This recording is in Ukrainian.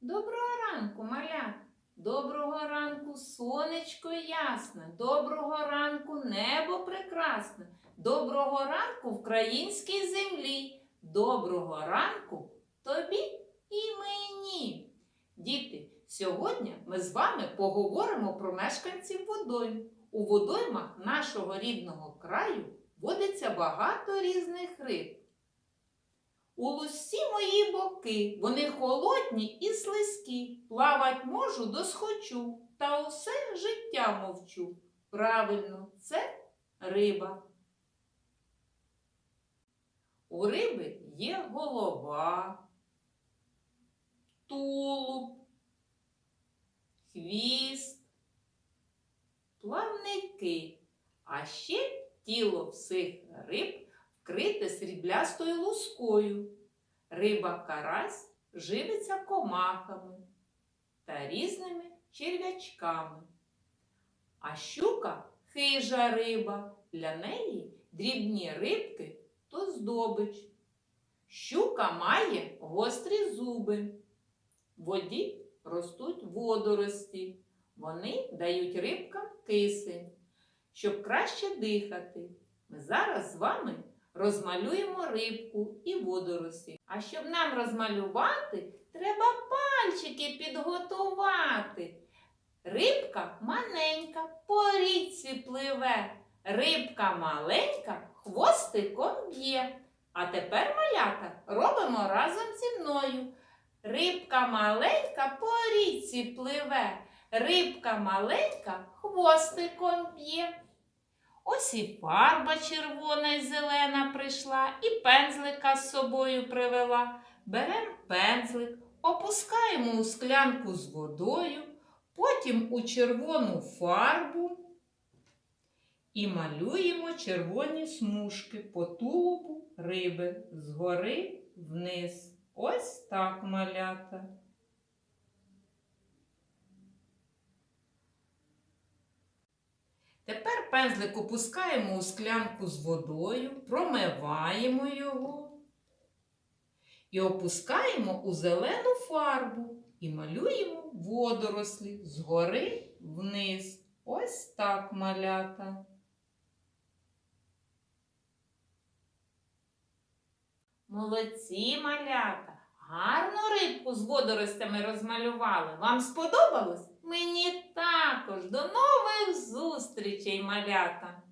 Доброго ранку, малят! Доброго ранку, сонечко ясне, доброго ранку, небо прекрасне, доброго ранку українській землі, доброго ранку тобі і мені. Діти, сьогодні ми з вами поговоримо про мешканців водойм. У водоймах нашого рідного краю водиться багато різних риб. У лусі мої боки, вони холодні і слизькі. Плавать можу досхочу, та усе життя мовчу. Правильно, це риба. У риби є голова, тулуб, хвіст, плавники, а ще тіло всіх риб вкрите сріблястою лускою. Риба карась живиться комахами та різними черв'ячками. А щука хижа риба. Для неї дрібні рибки то здобич. Щука має гострі зуби. В воді ростуть водорості. Вони дають рибкам кисень, щоб краще дихати. Ми зараз з вами розмалюємо рибку і водорості. А щоб нам розмалювати, треба пальчики підготувати. Рибка маленька, по річці пливе. Рибка маленька, хвостиком б'є. А тепер, малята, робимо разом зі мною. Рибка маленька по річці пливе. Рибка маленька хвостиком б'є. Ось і фарба червона і зелена прийшла, і пензлика з собою привела. Берем пензлик, опускаємо у склянку з водою, потім у червону фарбу і малюємо червоні смужки по тулубу риби згори вниз. Ось так малята. Пензлик опускаємо у склянку з водою, промиваємо його і опускаємо у зелену фарбу і малюємо водорослі згори вниз. Ось так малята. Молодці малята! Гарну рибку з водоростями розмалювали. Вам сподобалось? Мені також. До нових зустрічей, малята!